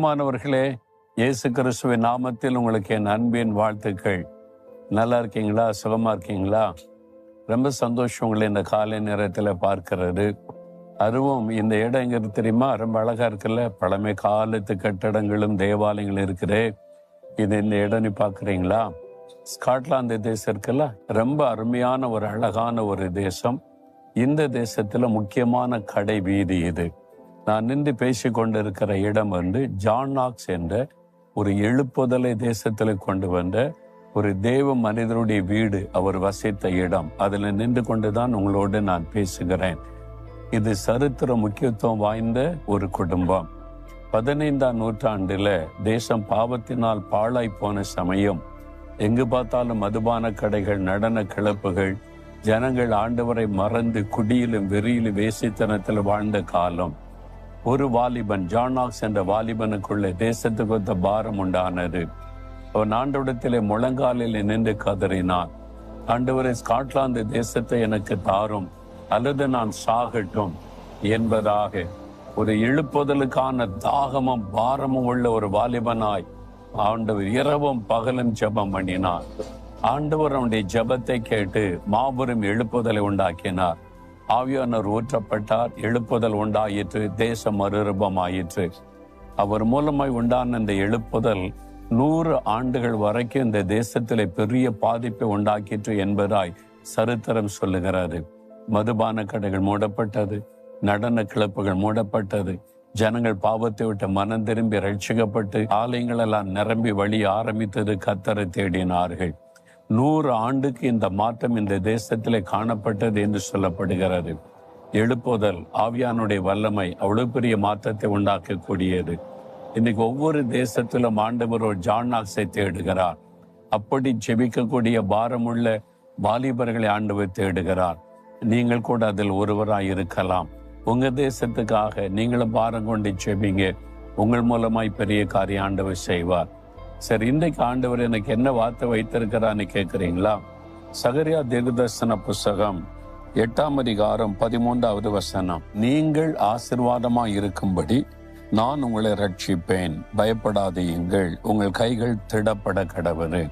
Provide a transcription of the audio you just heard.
மாணவர்களே இயேசு கிறிஸ்துவின் நாமத்தில் உங்களுக்கு என் அன்பின் வாழ்த்துக்கள். நல்லா இருக்கீங்களா? சுகமா இருக்கீங்களா? ரொம்ப சந்தோஷம் உங்களை இந்த காலை நேரத்தில் பார்க்கிறது. அதுவும் இந்த இடம் எங்க தெரியுமா? ரொம்ப அழகா இருக்குல்ல? பழமை காலத்து கட்டடங்களும் தேவாலயங்களும் இருக்குது. இது இந்த இடம் நீ பார்க்குறீங்களா? ஸ்காட்லாந்து தேசம் இருக்குல்ல? ரொம்ப அருமையான ஒரு அழகான ஒரு தேசம். இந்த தேசத்துல முக்கியமான கடை வீதி இது. நான் நின்று பேசி கொண்டிருக்கிற இடம் வந்து ஜான் நாக்ஸ் என்ற ஒரு எழுப்புதலை தேசத்தில் கொண்டு வந்த ஒரு தேவ மனிதருடைய வீடு அவர் வசித்த இடம். அதில் நின்று கொண்டுதான் உங்களோடு நான் பேசுகிறேன். இது சரித்திர முக்கியத்துவம் வாய்ந்த ஒரு குடும்பம். பதினைந்தாம் நூற்றாண்டில் தேசம் பாவத்தினால் பாழாய் போன சமயம் எங்கு பார்த்தாலும் மதுபான கடைகள் நடன கிளப்புகள் ஜனங்கள் ஆண்டவரை மறந்து குடியிலும் வெறியிலும் வேசித்தனத்தில் வாழ்ந்த காலம். ஒரு வாலிபன் ஜானாக்ஸ் என்ற வாலிபனுக்குள்ளே தேசத்துக்கு ஒத்த பாரம் உண்டானது. அவன் ஆண்டவிடத்திலே முழங்காலில் நின்று கதறினான். ஆண்டவரை ஸ்காட்லாந்து தேசத்தை எனக்கு தாரும். அல்லது நான் சாகட்டும் என்பதாக. ஒரு எழுப்புதலுக்கான தாகமும் பாரமும் உள்ள ஒரு வாலிபனாய் ஆண்டவர் இரவும் பகலும் ஜெபம் பண்ணினார். ஆண்டவர் அவனுடைய ஜபத்தை கேட்டு மாபெரும் எழுப்புதலை உண்டாக்கினார். ஆவியானவர் ஊற்றப்பட்டார் எழுப்புதல் உண்டாயிற்று தேசம் மறுரூபமாயிற்று. அவர் மூலமாய் உண்டான இந்த எழுப்புதல் நூறு ஆண்டுகள் வரைக்கும் இந்த தேசத்திலே பெரிய பாதிப்பை உண்டாக்கிற்று என்பதாய் சரித்திரம் சொல்லுகிறாரு மதுபான கடைகள் மூடப்பட்டது நடன கிளப்புகள் மூடப்பட்டது ஜனங்கள் பாவத்தை விட்டு மனம் திரும்பி ரட்சிக்கப்பட்டு ஆலயங்கள் எல்லாம் நிரம்பி வழி ஆரம்பித்தது கத்தரை தேடினார்கள். நூறு ஆண்டுக்கு இந்த மாற்றம் இந்த தேசத்திலே காணப்பட்டது என்று சொல்லப்படுகிறது. எழுப்புதல் ஆவியானுடைய வல்லமை அவ்வளவு பெரிய மாற்றத்தை உண்டாக்கக்கூடியது. இன்னைக்கு ஒவ்வொரு தேசத்திலும் ஆண்டவர் ஒரு ஜான்நாக்ஸை தேடுகிறார். அப்படி ஜெபிக்கக்கூடிய பாரமுள்ள வாலிபர்களை ஆண்டவர் தேடுகிறார். நீங்கள் கூட அதில் ஒருவராய் இருக்கலாம். உங்க தேசத்துக்காக நீங்களும் பாரம் கொண்டு செபிங்க உங்கள் மூலமாய் பெரிய காரியம் ஆண்டவர் செய்வார். சரி இன்றைக்கு ஆண்டவர் எனக்கு என்ன வார்த்தை வைத்திருக்கிறான்னு கேட்குறீங்களா? சகரியா தீர்தர்சன புஸ்தகம் எட்டாம் அதிகாரம் பதிமூன்றாவது வசனம். நீங்கள் ஆசிர்வாதமாய் இருக்கும்படி நான் உங்களை ரட்சிப்பேன். பயப்படாதீங்கள் உங்கள் கைகள் திடப்பட கடவுள்.